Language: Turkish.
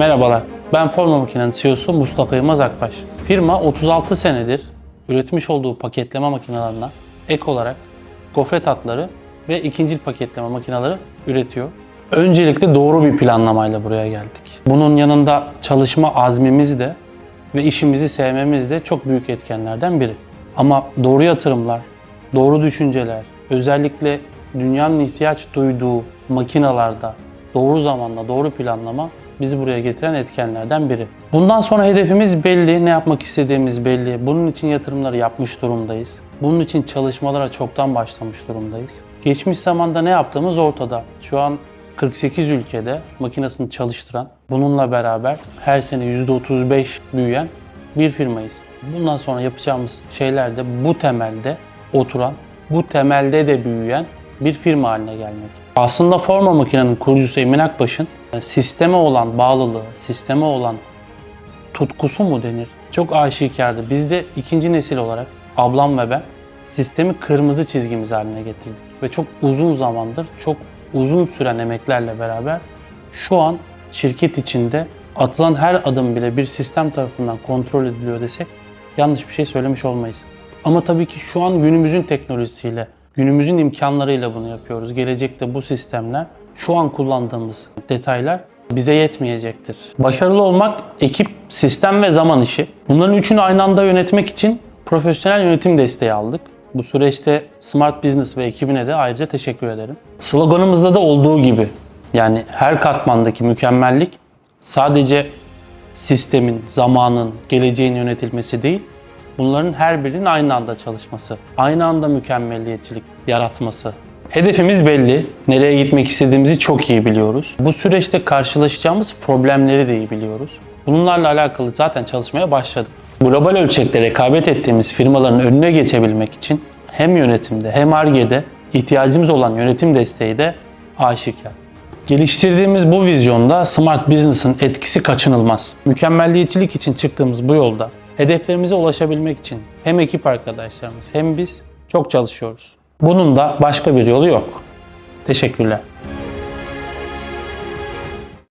Merhabalar, ben Forma Makine'nin CEO'su Mustafa Yılmaz Akbaş. Firma 36 senedir üretmiş olduğu paketleme makinelerine ek olarak gofret hatları ve ikincil paketleme makineleri üretiyor. Öncelikle doğru bir planlamayla buraya geldik. Bunun yanında çalışma azmimiz de ve işimizi sevmemiz de çok büyük etkenlerden biri. Ama doğru yatırımlar, doğru düşünceler, özellikle dünyanın ihtiyaç duyduğu makinalarda doğru zamanda doğru planlama bizi buraya getiren etkenlerden biri. Bundan sonra hedefimiz belli, ne yapmak istediğimiz belli. Bunun için yatırımları yapmış durumdayız. Bunun için çalışmalara çoktan başlamış durumdayız. Geçmiş zamanda ne yaptığımız ortada. Şu an 48 ülkede makinesini çalıştıran, bununla beraber her sene %35 büyüyen bir firmayız. Bundan sonra yapacağımız şeyler de bu temelde oturan, bu temelde de büyüyen bir firma haline gelmek. Aslında forma makinenin kurucusu Emin Akbaş'ın e, sisteme olan bağlılığı, sisteme olan tutkusu mu denir? Çok aşikardı. Biz de ikinci nesil olarak ablam ve ben sistemi kırmızı çizgimiz haline getirdik. Ve çok uzun zamandır, çok uzun süren emeklerle beraber şu an şirket içinde atılan her adım bile bir sistem tarafından kontrol ediliyor desek yanlış bir şey söylemiş olmayız. Ama tabii ki şu an günümüzün teknolojisiyle, günümüzün imkanlarıyla bunu yapıyoruz. Gelecekte bu sistemler, şu an kullandığımız detaylar bize yetmeyecektir. Başarılı olmak ekip, sistem ve zaman işi. Bunların üçünü aynı anda yönetmek için profesyonel yönetim desteği aldık. Bu süreçte Smart Business ve ekibine de ayrıca teşekkür ederim. Sloganımızda da olduğu gibi yani her katmandaki mükemmellik sadece sistemin, zamanın, geleceğin yönetilmesi değil, bunların her birinin aynı anda çalışması, aynı anda mükemmelliyetçilik yaratması. Hedefimiz belli, nereye gitmek istediğimizi çok iyi biliyoruz. Bu süreçte karşılaşacağımız problemleri de iyi biliyoruz. Bunlarla alakalı zaten çalışmaya başladık. Global ölçekte rekabet ettiğimiz firmaların önüne geçebilmek için hem yönetimde hem ARGE'de ihtiyacımız olan yönetim desteği de aşikar. Geliştirdiğimiz bu vizyonda Smart Business'ın etkisi kaçınılmaz. Mükemmelliyetçilik için çıktığımız bu yolda hedeflerimize ulaşabilmek için hem ekip arkadaşlarımız hem biz çok çalışıyoruz. Bunun da başka bir yolu yok. Teşekkürler.